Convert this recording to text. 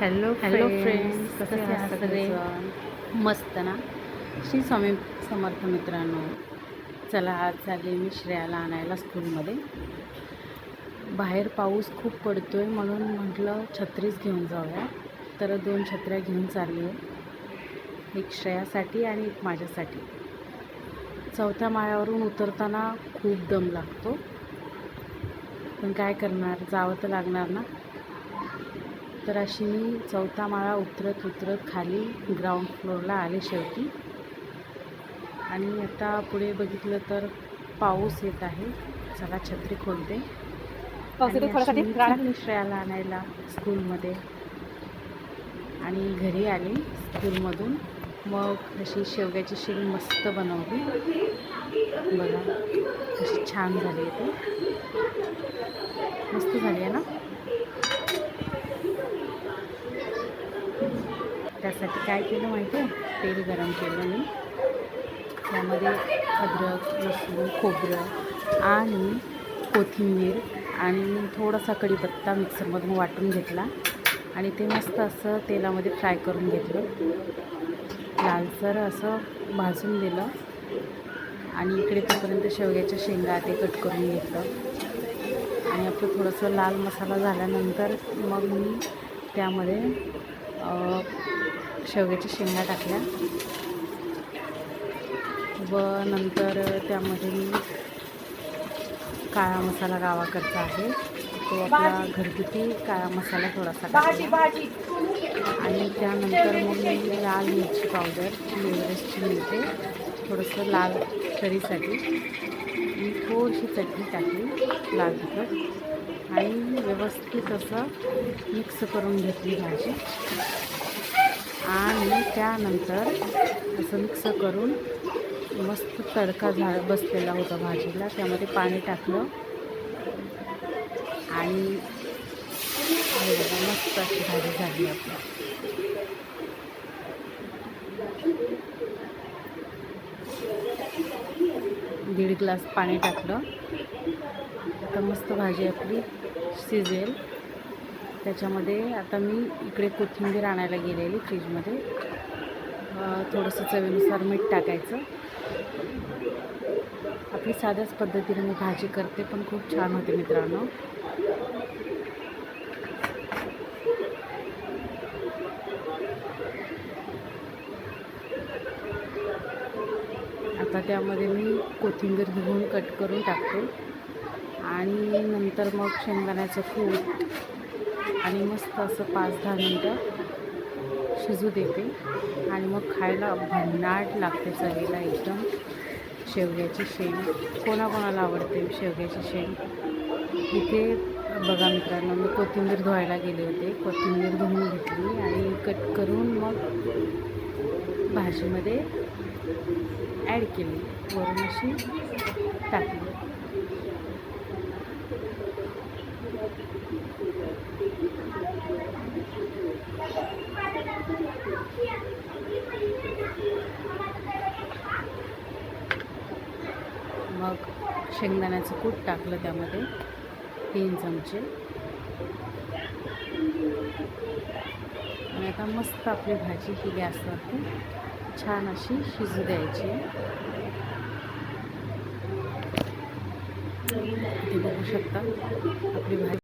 Hello hello friends कसे आहात सगळे? मस्त ना? श्री स्वामी समर्थ मित्रांनो चला आज चालले मी श्रेयाला आणायला स्कूलमध्ये. बाहेर पाऊस खूप पडतो आहे म्हणून म्हटलं छत्रीच घेऊन जाऊया. तर दोन छत्र्या घेऊन चालली आहे. एक श्रेयासाठी आणि एक माझ्यासाठी. चौथ्या माळ्यावरून उतरताना खूप दम लागतो. पण काय करणार? जावं तर लागणार ना? तर अशी मी चौथा माळा उतरत उतरत खाली ग्राउंड फ्लोअरला आले शेवटी. आणि आता पुढे बघितलं तर पाऊस येत आहे. चला छत्री खोलते. श्रेयाला आणायला स्कूलमध्ये आणि घरी आली स्कूलमधून मग अशी शेवग्याची शेंग मस्त बनवली. बघा कशी छान झाली आहे ती. मस्त झाली आहे ना? त्यासाठी काय केलं माहिती आहे? तेल गरम केलं मी. त्यामध्ये अद्रक लसूण खोबरं आणि कोथिंबीर आणि थोडासा कढीपत्ता मिक्सरमधून वाटून घेतला आणि ते मस्त असं तेलामध्ये फ्राय करून घेतलं. लालसर असं भाजून दिलं आणि इकडे तोपर्यंत शेवग्याच्या शेंगा ते कट करून घेतलं. आणि आपलं थोडंसं लाल मसाला झाल्यानंतर मग मी त्यामध्ये शेवग्याच्या शेंगा टाकल्या. व नंतर त्यामध्ये मी काळा मसाला गावाकडचा आहे. तो आपला घरगुती काळा मसाला थोडासा टाकला. आणि त्यानंतर मग मी लाल मिरची पावडर एव्हरेस्टची मिळते थोडंसं लाल करीसाठी मी थोडीशी चटणी टाकली लाल तिखट. आणि व्यवस्थित असं मिक्स करून घेतली भाजी. आणि त्यानंतर असं मिक्स करून मस्त तडका झा बसलेला होता भाजीला. त्यामध्ये पाणी टाकलं. आणि मस्त अशी भाजी झाली आपली. दीड ग्लास पाणी टाकलं. आता मस्त भाजी आपली शिजेल. त्याच्यामध्ये आता मी इकडे कोथिंबीर आणायला गेलेली फ्रीजमध्ये. थोडंसं चवीनुसार मीठ टाकायचं. आपली साध्याच पद्धतीने मी भाजी करते पण खूप छान होते मित्रांनो. आता त्यामध्ये मी कोथिंबीर धुवून कट करून टाकते. आणि नंतर मग शेंगदाण्याचं कूट आणि मस्त असं पाच दहा मिनटं शिजू देते. आणि मग खायला भन्नाट लागते चवीला एकदम. शेवग्याची शेंग कोणाकोणाला आवडते शेवग्याची शेंग? इथे बघा मित्रांनो मी कोथिंबीर धुवायला गेले होते. कोथिंबीर धुवून घेतली आणि कट करून मग भाजीमध्ये ॲड केली. वरून अशी टाकली. मग शेंगदाण्याचं कूट टाकलं त्यामध्ये तीन चमचे. आणि आता मस्त आपली भाजी ही गॅसवरती छान अशी शिजू द्यायची. इथे बघू शकता आपली भाजी